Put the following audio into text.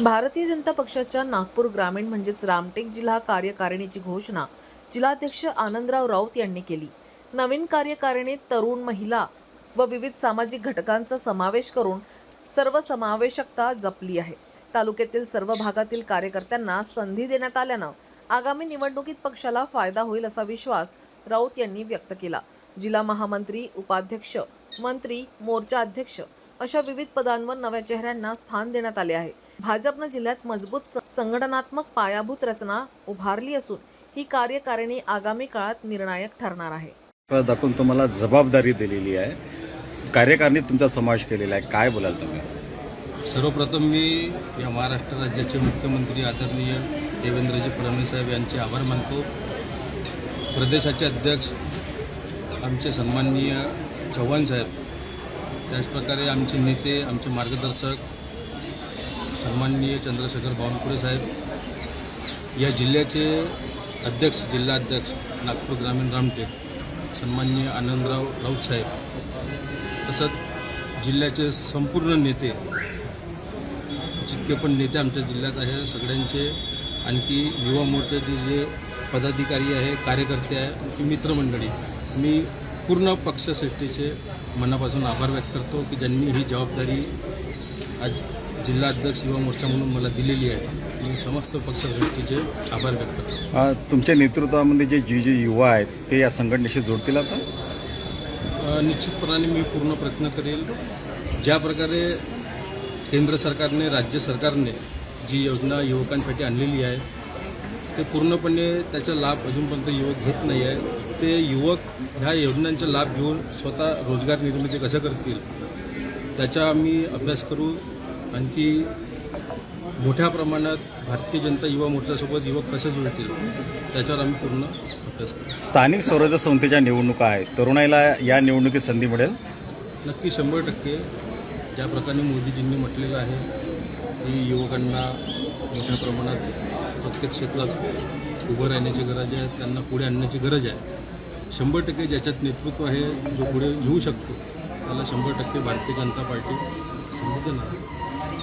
भारतीय जनता पक्षाच्या नागपूर ग्रामीण म्हणजेच रामटेक जिल्हा कार्यकारिणीची घोषणा जिल्हाध्यक्ष आनंदराव राऊत यांनी केली. नवीन कार्यकारिणीत तरुण महिला व विविध सामाजिक घटकांचा समावेश करून सर्व समावेशकता जपली आहे. तालुक्यातील सर्व भागातील कार्यकर्त्यांना संधी देण्यात आल्यानं आगामी निवडणुकीत पक्षाला फायदा होईल असा विश्वास राऊत यांनी व्यक्त केला. जिल्हा महामंत्री उपाध्यक्ष मंत्री मोर्चा अध्यक्ष अशा विविध पदांवर नव्या चेहऱ्यांना स्थान देण्यात आले आहे. भाजपनं जिल्ह्यात मजबूत संघटनात्मक पायाभूत रचना उभारली असून ही कार्यकारिणी आगामी काळात निर्णायक ठरणार आहे. दाखवून तुम्हाला जबाबदारी दिलेली आहे. कार्यकारिणीत तुमचा समावेश केलेला आहे. काय बोलाल तुम्ही? सर्वप्रथम मी या महाराष्ट्र राज्याचे मुख्यमंत्री आदरणीय देवेंद्रजी फडणवीस साहेब यांचे आभार मानतो. प्रदेशाचे अध्यक्ष आमचे सन्माननीय चव्हाण साहेब त्याचप्रकारे आमचे नेते आमचे मार्गदर्शक सन्माननीय चंद्रशेखर बावनकुळे साहेब या जिल्ह्याचे अध्यक्ष जिल्हाध्यक्ष नागपूर ग्रामीण रामटेक सन्माननीय आनंदराव राऊत साहेब तसंच जिल्ह्याचे संपूर्ण नेते जितके पण नेते आमच्या जिल्ह्यात आहे सगळ्यांचे आणखी युवा मोर्चाचे जे पदाधिकारी आहे कार्यकर्ते आहे आणखी मित्रमंडळी मी पूर्ण पक्षश्रेष्ठीचे मनापासून आभार व्यक्त करतो की ज्यांनी ही जबाबदारी आज जिल्हाध्यक्ष युवा मोर्चा म्हणून मला दिलेली आहे. मी समस्त पक्षश्रेष्ठीचे आभार व्यक्त करतो. तुमच्या नेतृत्वामध्ये जे जे जे युवा आहेत ते या संघटनेशी जोडतील आता? निश्चितपणाने मी पूर्ण प्रयत्न करेल. ज्या प्रकारे केंद्र सरकारने राज्य सरकारने जी योजना युवकांसाठी आणलेली आहे ते पूर्णपणे त्याचा लाभ अजूनपर्यंत युवक घेत नाही आहे. ते युवक ह्या योजनांचा लाभ घेऊन स्वतः रोजगार निर्मिती कसं करतील त्याचा आम्ही अभ्यास करू आणखी मोठ्या प्रमाणात भारतीय जनता युवा मोर्चासोबत युवक कसे जुळतील त्याच्यावर आम्ही पूर्ण अभ्यास करू स्थानिक स्वराज्य संस्थेच्या निवडणुका आहेत. तरुणाईला या निवडणुकीत संधी मिळेल? नक्की शंभर टक्के. ज्या प्रकारे मोदीजींनी म्हटलेलं आहे की युवकांना मोठ्या प्रमाणात प्रत्येक क्षेत्रात उभं राहण्याची गरज आहे त्यांना पुढे आणण्याची गरज आहे. शंभर टक्के ज्याच्यात नेतृत्व आहे जो पुढे येऊ शकतो त्याला शंभर टक्के भारतीय जनता पार्टी संधी देणार